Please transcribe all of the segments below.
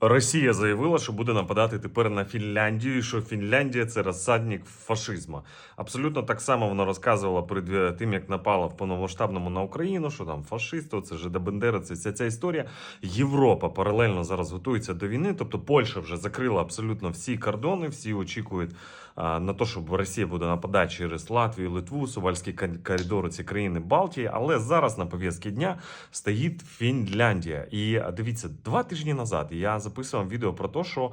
Росія заявила, що буде нападати тепер на Фінляндію, і що Фінляндія це розсадник фашизму. Абсолютно так само вона розказувала перед е, тим, як напала в повномасштабному на Україну, що там фашисти, це Жида Бендера, це вся ця історія. Європа паралельно зараз готується до війни. Тобто Польща вже закрила абсолютно всі кордони, всі очікують на те, щоб Росія буде нападати через Латвію, Литву, Сувальські коридори, ці країни Балтії. Але зараз на пов'язці дня стоїть Фінляндія. І дивіться, два тижні назад я записував відео про те, що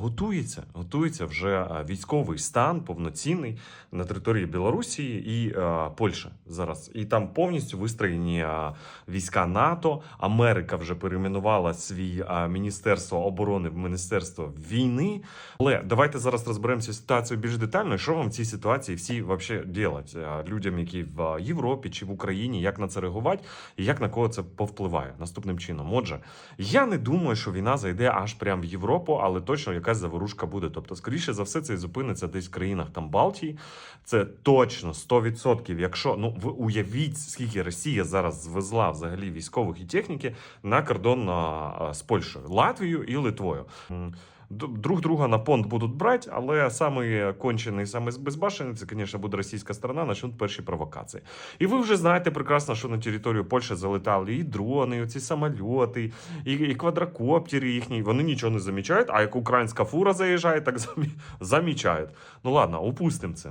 готується, готується вже військовий стан повноцінний на території Білорусі і Польщі зараз. І там повністю вистроєні війська НАТО. Америка вже перейменувала свій міністерство оборони в міністерство війни. Але давайте зараз розберемося з ситуацією більш детально. Що вам в цій ситуації всі вообще делать а, людям, які в Європі чи в Україні, як на це реагувати і як на кого це повпливає наступним чином. Отже, я не думаю, що війна зайде аж прямо в Європу, але точно якась заворушка буде. Тобто, скоріше за все, це зупиниться десь в країнах там Балтії. Це точно 100%. Якщо ну ви уявіть, скільки Росія зараз звезла взагалі військових і техніки на кордон з Польщею, Латвією і Литвою. Друг друга на понт будуть брати, але самий кончений, самий безбашений, це, звісно, буде російська сторона, почнуть перші провокації. І ви вже знаєте прекрасно, що на територію Польщі залетали і дрони, і ці самольоти, і, і квадрокоптери їхні. Вони нічого не замічають, а як українська фура заїжджає, так замі... замічають. Ну ладно, упустимо це.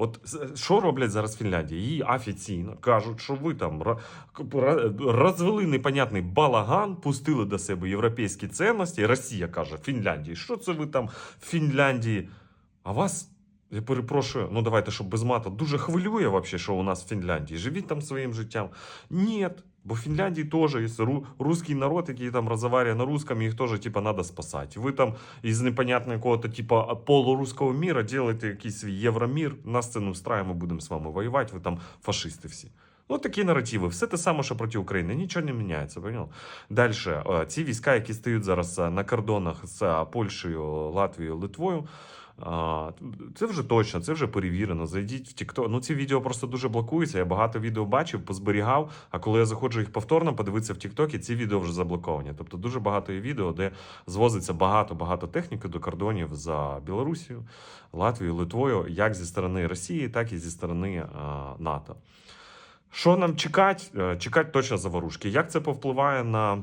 От що роблять зараз Фінляндія? Її офіційно кажуть, що ви там розвели непонятний балаган, пустили до себе європейські цінності. Росія каже Фінляндії, що це ви там в Фінляндії? А вас, я перепрошую, ну давайте, щоб без мата, дуже хвилює вообще, що у нас в Фінляндії. Живіть там своїм життям. Ні, бо в Фінляндії теж є ру- русський народ, який там розмовляє на русском, їх теж типа надо спасати. Ви там із непонятного якого-то типа полуруського міра делаєте якийсь свій євромір, нас це не встрає, ми будемо з вами воювати, ви там фашисти всі. Ну, такі наративи. Все те саме, що проти України. Нічого не міняється. Понял? Далі, ці війська, які стають зараз е, на кордонах з е, Польщею, Латвією, Литвою. Це вже точно, це вже перевірено. Зайдіть в TikTok. Ну, ці відео просто дуже блокуються. Я багато відео бачив, позберігав. А коли я заходжу їх повторно, подивитися в TikTok, ці відео вже заблоковані. Тобто дуже багато є відео, де звозиться багато-багато техніки до кордонів за Білорусію, Латвією, Литвою, як зі сторони Росії, так і зі сторони а, НАТО. Що нам чекати? Е, Чекати точно заворушки. Як це повпливає на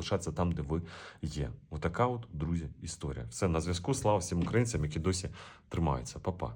залишатися там, де ви є. Отака от, друзі, історія. Все на зв'язку. Слава всім українцям, які досі тримаються. Па-па.